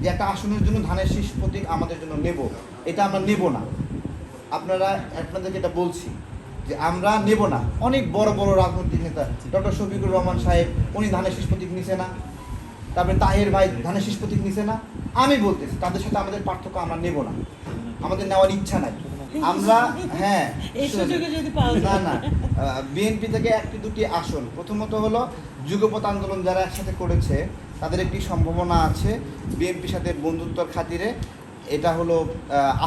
যে একটা আসনের জন্য ধানের শীষ প্রতীক আমাদের জন্য নেব। এটা আমরা নেব না। আপনারা আপনাদেরকে এটা বলছি যে আমরা নেব না। অনেক বড় বড় রাজনৈতিক নেতা ডক্টর শফিকুর রহমান সাহেব উনি ধানের শীষ প্রতীক নিছে না। তারপরে তাহের ভাই ধানের শীষ প্রতীক নিছে না। আমি বলতেছি তাদের সাথে আমাদের পার্থক্য আমরা নেব না। আমাদের নেওয়ার ইচ্ছা নাই। আমরা হ্যাঁ না না বিএনপি থেকে একটি দুটি আসন। প্রথমত হলো যুগপথ আন্দোলন যারা একসাথে করেছে তাদের একটি সম্ভাবনা আছে বিএনপির সাথে বন্ধুত্বর খাতিরে। এটা হলো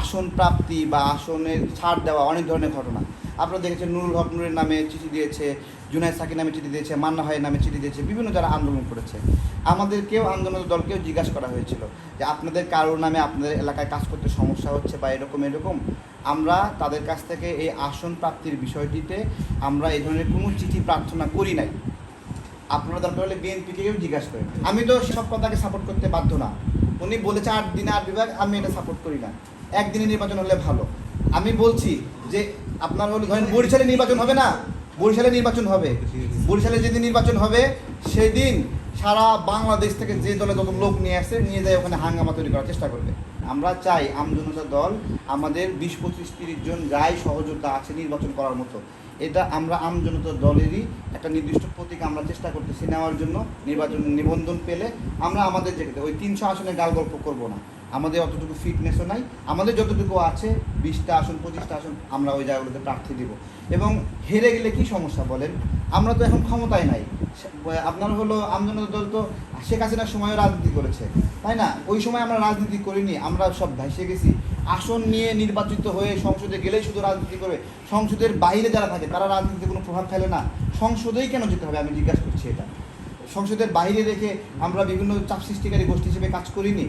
আসন প্রাপ্তি বা আসনের ছাড় দেওয়া অনেক ধরনের ঘটনা। আপনারা দেখেছেন নুরুল হক নুরের নামে চিঠি দিয়েছে, জুনায়দ সাকি নামে চিঠি দিয়েছে, মান্না ভাইয়ের নামে চিঠি দিয়েছে, বিভিন্ন যারা আন্দোলন করেছে। আমাদেরকেও আন্দোলন দলকেও জিজ্ঞাসা করা হয়েছিল যে আপনাদের কারোর নামে আপনাদের এলাকায় কাজ করতে সমস্যা হচ্ছে বা এরকম এরকম। আমরা তাদের কাছ থেকে এই আসন প্রাপ্তির বিষয়টিতে আমরা এই ধরনের কোনো চিঠি প্রার্থনা করি নাই। আপনারা দরকার হলে বিএনপিকেও জিজ্ঞাসা করেন আমি তো সব কথাকে সাপোর্ট করতে বাধ্য না। উনি বলেছে আট দিনে আট বিভাগ, আমি এটা সাপোর্ট করি না। একদিনে নির্বাচন হলে ভালো। আমি বলছি যে আপনার হলে ধরেন বরিশালে নির্বাচন হবে না? বরিশালে নির্বাচন হবে। বরিশালে যেদিন নির্বাচন হবে, সেদিন সারা বাংলাদেশ থেকে যে দলে যত লোক নিয়ে আসে, নিয়ে যায় ওখানে হাঙ্গামা তৈরি করার চেষ্টা করবে। আমরা চাই আমজনতা দল আমাদের বিশ, পঁচিশ, তিরিশ জন যাই সহযোগিতা আছে নির্বাচন করার মতো। এটা আমরা আমজনতা দলেরই একটা নির্দিষ্ট প্রতীক আমরা চেষ্টা করতেছি নেওয়ার জন্য, নির্বাচন নিবন্ধন পেলে আমরা আমাদের জায়গাতে ওই তিনশো আসনে গাল গল্প করব না। আমাদের অতটুকু ফিটনেসও নাই। আমাদের যতটুকু আছে, বিশটা আসন, পঁচিশটা আসন, আমরা ওই জায়গাগুলোতে প্রার্থী দিব। এবং হেরে গেলে কি সমস্যা বলেন? আমরা তো এখন ক্ষমতায় নাই। আপনার হলো আমজনতা দল তো শেখ হাসিনার সময়ও রাজনীতি করেছে। তাই না? ওই সময় আমরা রাজনীতি করিনি, আমরা সব ভেসে গেছি। আসন নিয়ে নির্বাচিত হয়ে সংসদে গেলেই শুধু রাজনীতি করবে। সংসদের বাইরে যারা থাকে, তারা রাজনীতিতে কোনো প্রভাব ফেলে না। সংসদেই কেন যেতে হবে? আমি জিজ্ঞাসা করছি এটা। সংসদের বাইরে রেখে আমরা বিভিন্ন চাপ সৃষ্টিকারী গোষ্ঠী হিসেবে কাজ করিনি।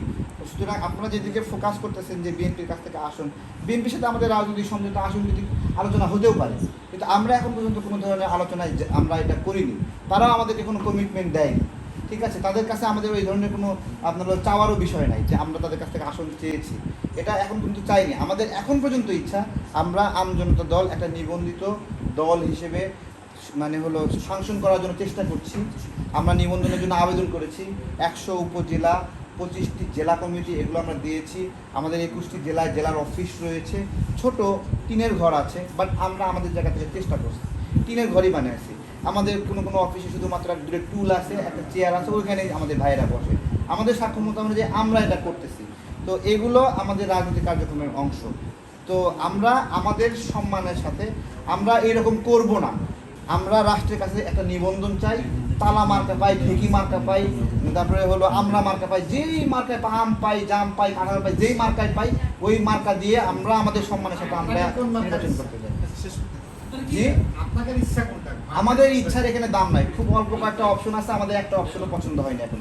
সুতরাং আপনারা যেদিকে ফোকাস করতেছেন যে বিএনপির কাছ থেকে আসন, বিএনপির সাথে আমাদের রাজনৈতিক সমঝোতা আসন যদি আলোচনা হতেও পারে। কিন্তু আমরা এখন পর্যন্ত কোনো ধরনের আলোচনায় আমরা এটা করিনি। তারাও আমাদেরকে কোনো কমিটমেন্ট দেয়নি। ঠিক আছে? তাদের কাছে আমাদের ওই ধরনের কোনো, আপনার চাওয়ারও বিষয় নাই যে আমরা তাদের কাছ থেকে আসন চেয়েছি। এটা এখন পর্যন্ত চাইনি। আমাদের এখন পর্যন্ত ইচ্ছা, আমরা আমজনতা দল, একটা নিবন্ধিত দল হিসেবে মানে হলো সাংশন করার জন্য চেষ্টা করছি। আমরা নিবন্ধনের জন্য আবেদন করেছি। একশো উপজেলা পঁচিশটি জেলা কমিটি, এগুলো আমরা দিয়েছি। আমাদের একুশটি জেলায় জেলার অফিস রয়েছে। ছোট টিনের ঘর আছে বাট আমরা আমাদের জায়গা থেকে চেষ্টা করছি। টিনের ঘরই বানিয়েছি আমাদের কোনো কোনো অফিসে শুধুমাত্র এক টুল আছে, একটা চেয়ার আছে, ওইখানেই আমাদের ভাইয়েরা বসে। আমাদের সাক্ষমতা অনুযায়ী আমরা এটা করতেছি। তো এগুলো আমাদের রাজনৈতিক কার্যক্রমের অংশ। তো আমরা আমাদের সম্মানের সাথে আমরা এরকম করব না। আমরা রাষ্ট্রের কাছে একটা নিবন্ধন চাই তালা মার্কা পাই ঢেকি মার্কা পাই তারপরে হলো আমরা মার্কা পাই যেই মার্কায় আম পাই জাম পাই কাঁঠাল পাই যেই মার্কায় পাই ওই মার্কা দিয়ে আমরা আমাদের সম্মানের সাথে আমরা নির্বাচন করতে চাই। আমাদের ইচ্ছার এখানে দাম নাই। খুব অল্প কয়েকটা অপশন আছে আমাদের একটা অপশনও পছন্দ হয়নি এখন।